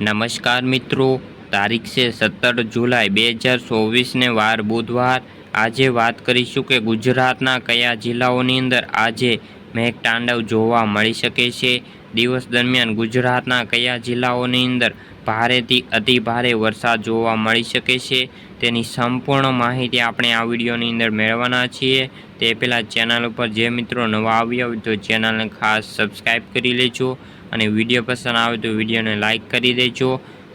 નમસ્કાર મિત્રો. તારીખ છે સત્તર જુલાઈ બે હજાર ચોવીસને વાર બુધવાર. આજે વાત કરીશું કે ગુજરાતના કયા જિલ્લાઓની અંદર આજે મેઘતાંડવ જોવા મળી શકે છે. દિવસ દરમિયાન ગુજરાતના કયા જિલ્લાઓની અંદર ભારેથી અતિ ભારે વરસાદ જોવા મળી શકે છે. તેની સંપૂર્ણ માહિતી આપણે આ વિડીયોની અંદર મેળવવાના છીએ. તે પહેલાં ચેનલ ઉપર જે મિત્રો નવા આવ્યા હોય તો ચેનલને ખાસ સબસ્ક્રાઈબ કરી લેજો. અને વીડિયો પસંદ આવે તો વિડીયોને લાઇક કરી દેજો.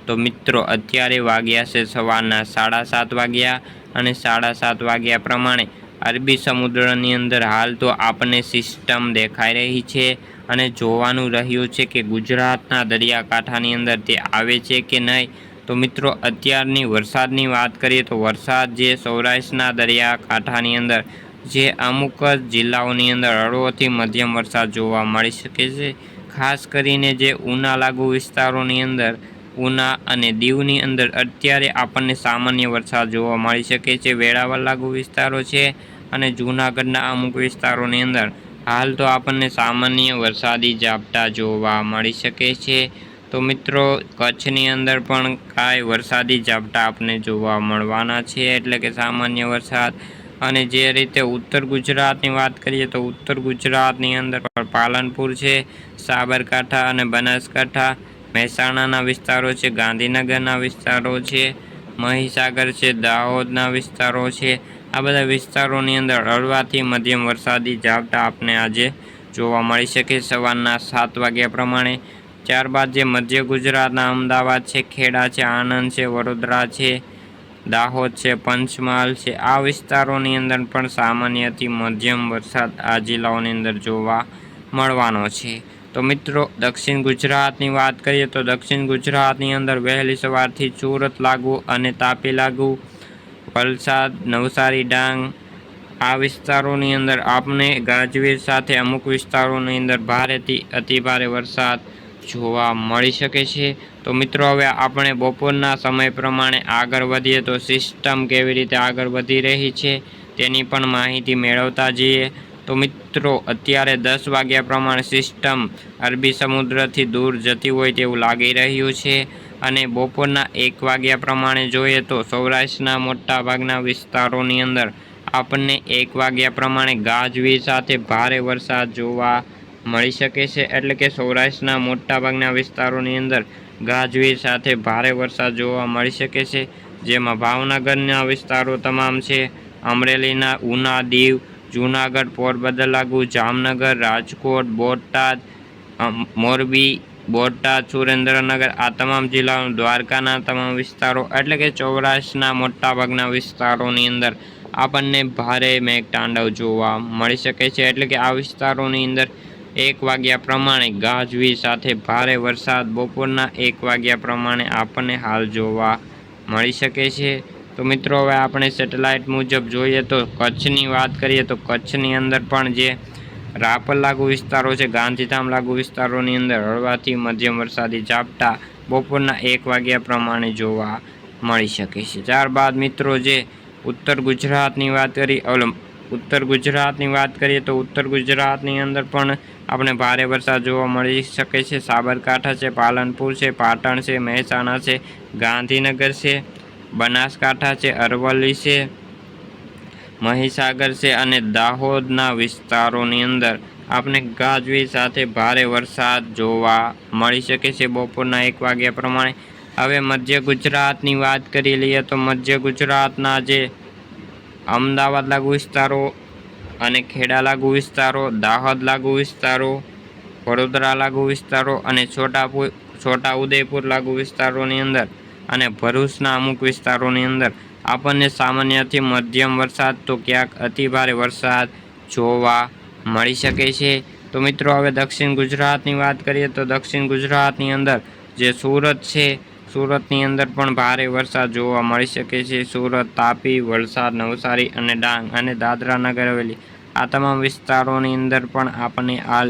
તો મિત્રો, અત્યારે વાગ્યા છે સવારના સાડા સાત વાગ્યા અને સાડા સાત વાગ્યા પ્રમાણે અરબી સમુદ્રની અંદર હાલ તો આપણને સિસ્ટમ દેખાઈ રહી છે અને જોવાનું રહ્યું છે કે ગુજરાતના દરિયાકાંઠાની અંદર તે આવે છે કે નહીં. તો મિત્રો, અત્યારની વરસાદની વાત કરીએ તો વરસાદ જે સૌરાષ્ટ્રના દરિયાકાંઠાની અંદર જે અમુક જિલ્લાઓની અંદર હળવોથી મધ્યમ વરસાદ જોવા મળી શકે છે. ખાસ કરીને જે ઉના લાગુ વિસ્તારોની અંદર, ઉના અને દીવની અંદર અત્યારે આપણને સામાન્ય વરસાદ જોવા મળી શકે છે. વેળાવળ લાગુ વિસ્તારો છે અને જૂનાગઢના અમુક વિસ્તારોની અંદર હાલ તો આપણને સામાન્ય વરસાદી ઝાપટા જોવા મળી શકે છે. તો મિત્રો, કચ્છની અંદર પણ કાંઈ વરસાદી ઝાપટા આપણને જોવા મળવાના છે એટલે કે સામાન્ય વરસાદ. અને જે રીતે ઉત્તર ગુજરાતની વાત કરીએ તો ઉત્તર ગુજરાતની અંદર પાલનપુર છે, સાબરકાંઠા અને બનાસકાંઠા, મહેસાણાના વિસ્તારો છે, ગાંધીનગરના વિસ્તારો છે, મહીસાગર છે, દાહોદના વિસ્તારો છે. આ બધા વિસ્તારોની અંદર હળવાથી મધ્યમ વરસાદી ઝાપટા આપને આજે જોવા મળી શકે સવારના સાત વાગ્યા પ્રમાણે. ત્યારબાદ જે મધ્ય ગુજરાતના અમદાવાદ છે, ખેડા છે, આણંદ છે, વડોદરા છે, દાહોદ છે, પંચમહાલ છે, આ વિસ્તારોની અંદર પણ સામાન્યથી મધ્યમ વરસાદ આ જિલ્લાઓની અંદર જોવા મળવાનો છે. તો મિત્રો, દક્ષિણ ગુજરાતની વાત કરીએ તો દક્ષિણ ગુજરાતની અંદર વહેલી સવારથી સુરત લાગુ અને તાપી લાગુ. વલસાડ, નવસારી, ડાંગ આ વિસ્તારોની અંદર આપને ગાજવીજ સાથે અમુક વિસ્તારોની અંદર ભારેથી અતિભારે વરસાદ જોવા મળી શકે છે. તો મિત્રો, હવે આપણે બપોરના સમય પ્રમાણે આગળ વધીએ તો સિસ્ટમ કેવી રીતે આગળ વધી રહી છે તેની પણ માહિતી મેળવતા જઈએ. તો મિત્રો, અત્યારે દસ વાગ્યા પ્રમાણે સિસ્ટમ અરબી સમુદ્રથી દૂર જતી હોય તેવું લાગી રહ્યું છે. અને બપોરના એક વાગ્યા પ્રમાણે જોઈએ તો સૌરાષ્ટ્રના મોટાભાગના વિસ્તારોની અંદર આપણને એક વાગ્યા પ્રમાણે ગાજવીજ સાથે ભારે વરસાદ જોવા મળી શકે છે. એટલે કે સૌરાષ્ટ્રના મોટાભાગના વિસ્તારોની અંદર ગાજવીજ સાથે ભારે વરસાદ જોવા મળી શકે છે. જેમાં ભાવનગરના વિસ્તારો તમામ છે. અમરેલીના ઉના દીવ જૂનાગઢ પોરબંદર લાગુ, જામનગર, રાજકોટ, બોટાદ મોરબી, બોટાદ, સુરેન્દ્રનગર, આ તમામ જિલ્લાઓ, દ્વારકાના તમામ વિસ્તારો એટલે કે સૌરાષ્ટ્રના મોટાભાગના વિસ્તારોની અંદર આપણને ભારે મેઘતાંડવ જોવા મળી શકે છે. એટલે કે આ વિસ્તારોની અંદર એક વાગ્યા પ્રમાણે ગાજવીજ સાથે ભારે વરસાદ, બપોરના એક વાગ્યા પ્રમાણે આપણને હાલ જોવા મળી શકે છે. તો મિત્રો, હવે આપણે સેટેલાઇટ મુજબ જોઈએ તો કચ્છની વાત કરીએ તો કચ્છની અંદર પણ જે રાપર લાગુ વિસ્તારો છે, ગાંધીધામ લાગુ વિસ્તારોની અંદર હળવાથી મધ્યમ વરસાદી ઝાપટા બપોરના એક વાગ્યા પ્રમાણે જોવા મળી શકે છે. ત્યારબાદ મિત્રો, જે ઉત્તર ગુજરાતની વાત કરી ઉત્તર ગુજરાતની વાત કરીએ તો ઉત્તર ગુજરાતની અંદર પણ આપણે ભારે વરસાદ જોવા મળી શકે છે. સાબરકાંઠા છે, પાલનપુર છે, પાટણ છે, મહેસાણા છે, ગાંધીનગર છે બનાસકાંઠા છે, અરવલ્લી છે, મહીસાગર છે અને દાહોદના વિસ્તારોની અંદર આપણે ગાજવી સાથે ભારે વરસાદ જોવા મળી શકે છે બપોરના એક વાગ્યા પ્રમાણે. હવે મધ્ય ગુજરાતની વાત કરી લઈએ તો મધ્ય ગુજરાતના જે અમદાવાદ લાગુ વિસ્તારો અને ખેડા લાગુ વિસ્તારો, દાહોદ લાગુ વિસ્તારો, વડોદરા લાગુ વિસ્તારો અને છોટાપુર છોટા ઉદયપુર લાગુ વિસ્તારોની અંદર અને ભરૂચના અમુક વિસ્તારોની અંદર આપણને સામાન્યથી મધ્યમ વરસાદ તો ક્યાંક અતિભારે વરસાદ જોવા મળી શકે છે. તો મિત્રો, હવે દક્ષિણ ગુજરાતની વાત કરીએ તો દક્ષિણ ગુજરાતની અંદર જે સુરત છે, સુરતની અંદર પણ ભારે વરસાદ જોવા મળી શકે છે. સુરત તાપી, વલસાડ, નવસારી અને ડાંગ અને દાદરા નગર હવેલી. આ તમામ વિસ્તારોની અંદર પણ આપણને હાલ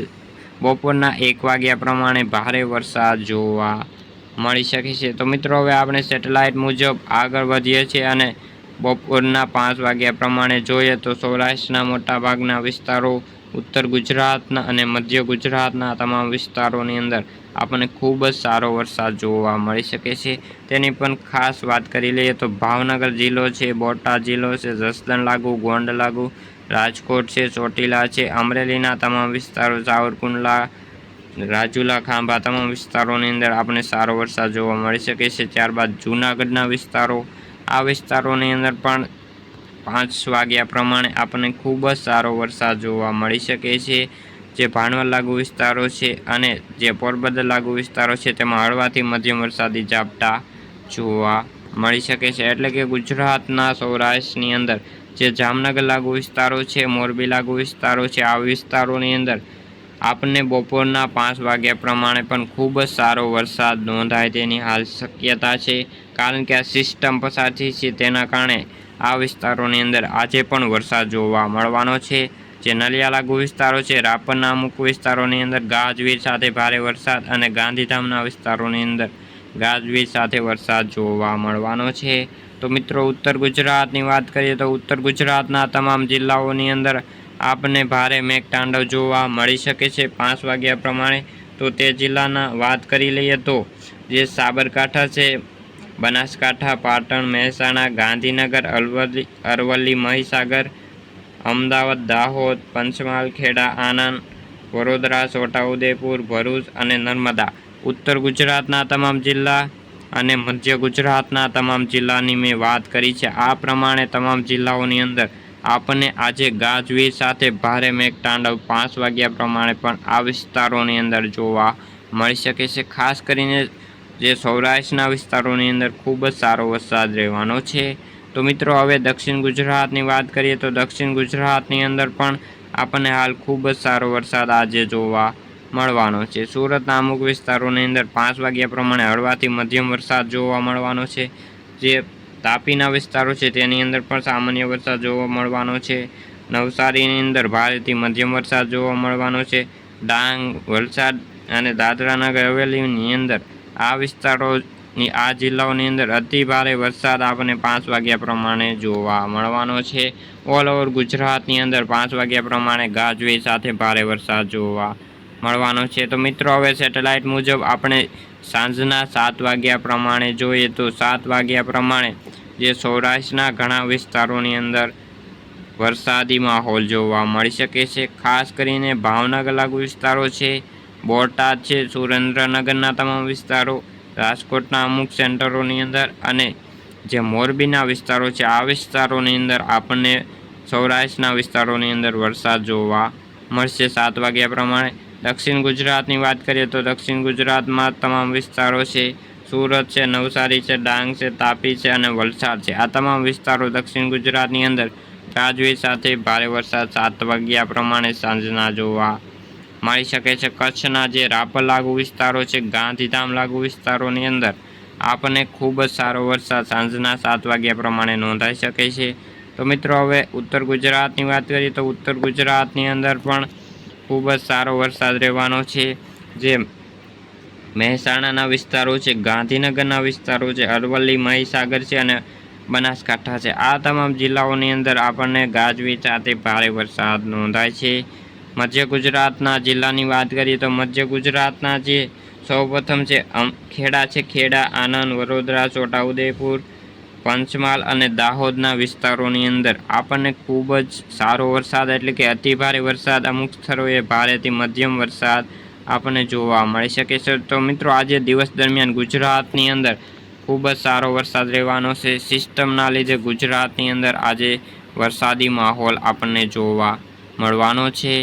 બપોરના એક વાગ્યા પ્રમાણે ભારે વરસાદ જોવા મળી શકે છે. તો મિત્રો, હવે આપણે સેટેલાઇટ મુજબ આગળ વધીએ છીએ અને બપોરના પાંચ વાગ્યા પ્રમાણે જોઈએ તો સૌરાષ્ટ્રના મોટાભાગના વિસ્તારો, ઉત્તર ગુજરાતના અને મધ્ય ગુજરાતના તમામ વિસ્તારોની અંદર આપણને ખૂબ જ સારો વરસાદ જોવા મળી શકે છે. તેની પણ ખાસ વાત કરી લઈએ તો ભાવનગર જિલ્લો છે, બોટાદ જિલ્લો છે, જસદણ લાગુ, ગોંડ લાગુ, રાજકોટ છે, ચોટીલા છે, અમરેલીના તમામ વિસ્તારો, સાવરકુંડલા રાજુલા ખાંભા તમામ વિસ્તારોની અંદર આપણે સારો વરસાદ જોવા મળી શકે છે. ત્યારબાદ જૂનાગઢના વિસ્તારો, આ વિસ્તારોની અંદર પણ પાંચ વાગ્યા પ્રમાણે આપણને ખૂબ જ સારો વરસાદ જોવા મળી શકે છે. જે ભાણવર લાગુ વિસ્તારો છે અને જે પોરબંદર લાગુ વિસ્તારો છે, તેમાં હળવાથી મધ્યમ વરસાદી ઝાપટા જોવા મળી શકે છે. એટલે કે ગુજરાતના સૌરાષ્ટ્રની અંદર જે જામનગર લાગુ વિસ્તારો છે, મોરબી લાગુ વિસ્તારો છે, આ વિસ્તારોની અંદર આપણને બપોરના પાંચ વાગ્યા પ્રમાણે પણ ખૂબ જ સારો વરસાદ નોંધાય તેની હાલ શક્યતા છે, કારણ કે આ સિસ્ટમ પસાર થઈ છે તેના કારણે આ વિસ્તારોની અંદર આજે પણ વરસાદ જોવા મળવાનો છે. જે નલિયા લાગુ વિસ્તારો છે રાપરના અમુક વિસ્તારોની અંદર ગાજવીજ સાથે ભારે વરસાદ અને ગાંધીધામના વિસ્તારોની અંદર ગાજવીજ સાથે વરસાદ જોવા મળવાનો છે. તો મિત્રો, ઉત્તર ગુજરાતની વાત કરીએ તો ઉત્તર ગુજરાતના તમામ જિલ્લાઓની અંદર આપણને ભારે મેઘતાંડવ જોવા મળી શકે છે પાંચ વાગ્યા પ્રમાણે. તો તે જિલ્લાના વાત કરી લઈએ તો, જે સાબરકાંઠા છે, બનાસકાંઠા, પાટણ, મહેસાણા, ગાંધીનગર, અરવલ્લી અરવલ્લી, મહીસાગર, અમદાવાદ, દાહોદ, પંચમહાલ, ખેડા, આણંદ, વડોદરા, છોટાઉદેપુર, ભરૂચ અને નર્મદા. ઉત્તર ગુજરાતના તમામ જિલ્લા અને મધ્ય ગુજરાતના તમામ જિલ્લાની મેં વાત કરી છે. આ પ્રમાણે તમામ જિલ્લાઓની અંદર આપણને આજે ગાજવીજ સાથે ભારે મેઘતાંડવ પાંચ વાગ્યા પ્રમાણે પણ આ વિસ્તારોની અંદર જોવા મળી શકે છે. ખાસ કરીને જે સૌરાષ્ટ્રના વિસ્તારોની અંદર ખૂબ જ સારો વરસાદ રહેવાનો છે. તો મિત્રો, હવે દક્ષિણ ગુજરાતની વાત કરીએ તો દક્ષિણ ગુજરાતની અંદર પણ આપણને હાલ ખૂબ જ સારો વરસાદ આજે જોવા મળવાનો છે. સુરતના અમુક વિસ્તારોની અંદર પાંચ વાગ્યા પ્રમાણે હળવાથી મધ્યમ વરસાદ જોવા મળવાનો છે. જે તાપીના વિસ્તારો છે. તેની અંદર પણ સામાન્ય વરસાદ જોવા મળવાનો છે. નવસારીની અંદર ભારેથી મધ્યમ વરસાદ જોવા મળવાનો છે. ડાંગ, વલસાડ અને દાદરા નગર હવેલીની અંદર આ વિસ્તારોની, આ જિલ્લાઓની અંદર અતિ ભારે વરસાદ આપણને પાંચ વાગ્યા પ્રમાણે જોવા મળવાનો છે. ઓલ ઓવર ગુજરાતની અંદર પાંચ વાગ્યા પ્રમાણે ગાજવીજ સાથે ભારે વરસાદ જોવા મળવાનો છે. તો મિત્રો, હવે સેટેલાઇટ મુજબ આપણે સાંજના સાત વાગ્યા પ્રમાણે જોઈએ તો સાત વાગ્યા પ્રમાણે જે સૌરાષ્ટ્રના ઘણા વિસ્તારોની અંદર વરસાદી માહોલ જોવા મળી શકે છે. ખાસ કરીને ભાવનગર લાગુ વિસ્તારો છે, બોટાદ છે, સુરેન્દ્રનગરના તમામ વિસ્તારો, રાજકોટના અમુક સેન્ટરોની અંદર અને જે મોરબીના વિસ્તારો છે, આ વિસ્તારોની અંદર આપણને સૌરાષ્ટ્રના વિસ્તારોની અંદર વરસાદ જોવા મળશે. સાત વાગ્યા પ્રમાણે દક્ષિણ ગુજરાતની વાત કરીએ તો દક્ષિણ ગુજરાતમાં તમામ વિસ્તારો છે. સુરત છે, નવસારી છે, ડાંગ છે, તાપી છે અને વલસાડ છે. આ તમામ વિસ્તારો દક્ષિણ ગુજરાતની અંદર ગાજવીજ સાથે ભારે વરસાદ સાત વાગ્યા પ્રમાણે સાંજના જોવા મળી શકે છે. કચ્છના જે રાપર લાગુ વિસ્તારો છે, ગાંધીધામ લાગુ વિસ્તારોની અંદર આપણને ખૂબ જ સારો વરસાદ સાંજના સાત વાગ્યા પ્રમાણે નોંધાઈ શકે છે. તો મિત્રો, હવે ઉત્તર ગુજરાતની વાત કરીએ તો ઉત્તર ગુજરાતની અંદર પણ ખૂબ જ સારો વરસાદ રહેવાનો છે. જે મહેસાણાના વિસ્તારો છે, ગાંધીનગરના વિસ્તારો છે, અરવલ્લી, મહીસાગર છે અને બનાસકાંઠા છે. આ તમામ જિલ્લાઓની અંદર આપણને ગાજવીજ સાથે ભારે વરસાદ નોંધાય છે. મધ્ય ગુજરાતના જિલ્લાની વાત કરીએ તો મધ્ય ગુજરાતના જે સૌપ્રથમ છે ખેડા છે, ખેડા, આણંદ, વડોદરા, છોટાઉદેપુર પંચમહાલ અને દાહોદના વિસ્તારોની અંદર આપણને ખૂબ જ સારો વરસાદ એટલે કે અતિભારે વરસાદ અમુક સ્થળોએ ભારેથી મધ્યમ વરસાદ આપણને જોવા મળી શકે છે. તો મિત્રો, આજે દિવસ દરમિયાન ગુજરાતની અંદર ખૂબ જ સારો વરસાદ રહેવાનો છે. સિસ્ટમના લીધે ગુજરાતની અંદર આજે વરસાદી માહોલ આપણને જોવા મળવાનો છે.